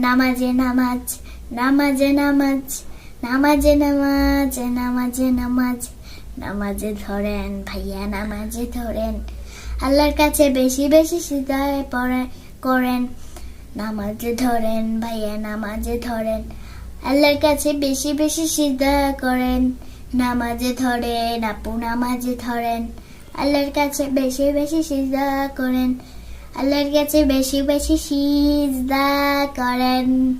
নামাজে নামাজ নামাজে নামাজ নামাজে নামাজ নামাজে নামাজ, নামাজে ধরেন ভাইয়া, নামাজে ধরেন। আল্লাহর কাছে বেশি বেশি সিদায় পড়ে করেন। নামাজে ধরেন ভাইয়া, নামাজে ধরেন। আল্লাহর কাছে বেশি বেশি সিদ্ধা করেন। নামাজে ধরেন, আপু নামাজে ধরেন। আল্লাহর কাছে বেশি বেশি সিদ্ধা করেন। আল্লাহর কাছে বেশি বেশি সিজদা করেন।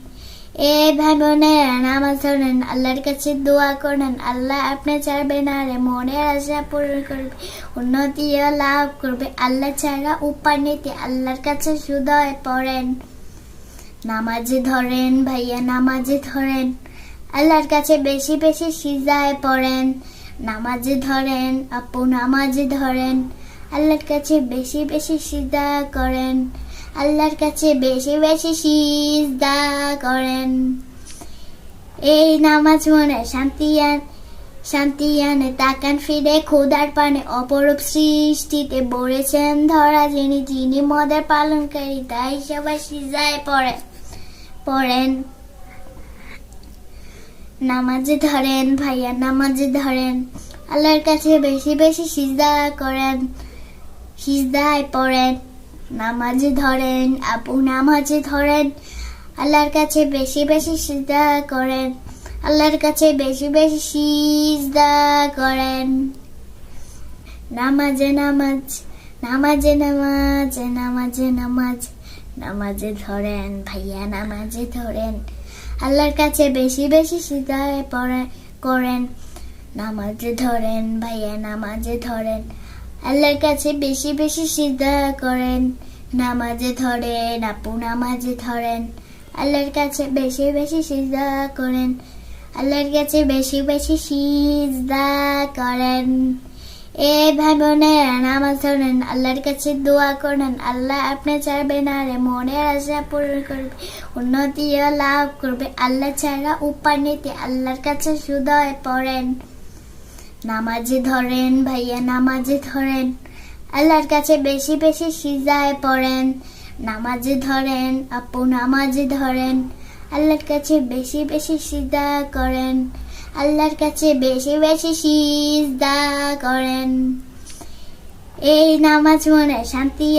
এ ভাই বোনেরা, নামাজ ধরেন, আল্লাহর কাছে দোয়া করেন। আল্লাহ আপনি চাইবেন আর মনের আশা পূরণ করবে উন্নতি লাভ করবে। আল্লাহ ছাড়া উপায় নিতে আল্লাহর কাছে সুদয় পড়েন। নামাজে ধরেন ভাইয়া, নামাজে ধরেন। আল্লাহর কাছে বেশি বেশি সিজায় পড়েন। নামাজে ধরেন, আপু, নামাজে ধরেন। আল্লাহর কাছে বেশি বেশি সিজদা করেন। আল্লাহর কাছে বেশি বেশি সিজদা করেন। এই নামাজ মনে শান্তি শান্তি আনে, তাকান ফিরে খোদার পানে। অপরূপ সৃষ্টিতে বলেছেন ধরা যিনি যিনি মদের পালনকারী, তাই সবাই সিজায় পড়ে, পড়েন। নামাজে ধরেন ভাইয়া, নামাজে ধরেন। আল্লাহর কাছে বেশি বেশি সিজদা করেন। সিজদায় পড়েন নামাজে ধরেন, আপু নামাজে ধরেন। আল্লাহর কাছে বেশি বেশি সিজদা করেন। আল্লাহর কাছে বেশি বেশি সিজদা করেন। নামাজে নামাজ নামাজে নামাজ নামাজে নামাজ। নামাজে ধরেন, ভাইয়া নামাজে ধরেন। আল্লাহর কাছে বেশি বেশি সিজদায় পড়ে করেন। নামাজে ধরেন, ভাইয়া নামাজে ধরেন। আল্লাহর কাছে বেশি বেশি সিজদা করেন, নামাজে ধরেন, আপু নামাজে ধরেন। আল্লাহর কাছে বেশি বেশি সিজদা করেন, আল্লাহর কাছে বেশি বেশি সিজদা করেন। এ ভাই বোনেরা, নামাজ ধরেন, আল্লাহর কাছে দোয়া করেন। আল্লাহ আপনি চাইবেন আর মনের আশা পূরণ করবে উন্নতি লাভ করবে। আল্লাহ ছাড়া উপায় নিতে আল্লাহর কাছে সুদয় পড়েন। নামাজে ধরেন, ভাইয়া নামাজে ধরেন। আল্লাহর কাছে বেশি বেশি সিজায় পড়েন। নামাজে ধরেন, আপু নামাজে ধরেন। আল্লাহর কাছে বেশি বেশি সিজদা করেন। আল্লাহর কাছে বেশি বেশি সিজদা করেন। এই নামাজ মনে শান্তি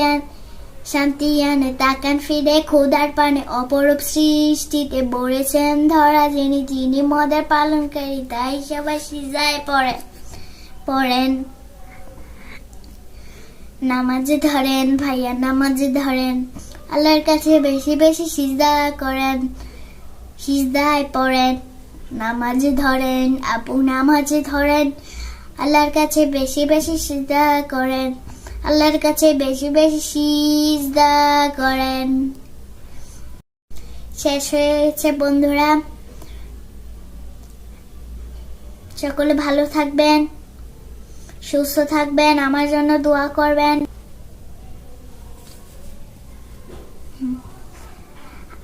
শান্তি আনে। তাকান ফিরে খোদার পানে। অপরূপ সৃষ্টিতে বলেছেন, ধরা যিনি যিনি মদের পালনকারী, তাই সবাই সিজায় পড়ে। পড়েন। নামাজে ধরেন, ভাইয়া নামাজে ধরেন। আল্লাহর কাছে বেশি বেশি সিজদা করেন, সিজদায় পড়েন। নামাজে ধরেন, আপু নামাজে ধরেন। আল্লাহর কাছে বেশি বেশি সিজদা করেন। আল্লাহর কাছে বেশি বেশি সিজদা করেন। শেষ হয়েছে বন্ধুরা। সকলে ভালো থাকবেন। সুস্থ থাকবেন, আমার জন্য দোয়া করবেন।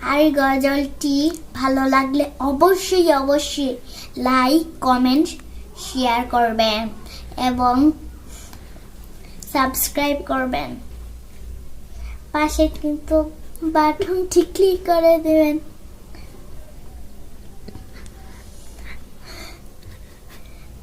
আর গজলটি ভালো লাগলে অবশ্যই অবশ্যই লাইক কমেন্ট শেয়ার করবেন এবং সাবস্ক্রাইব করবেন। পাশে কিন্তু বাটনটি ক্লিক করে দেবেন।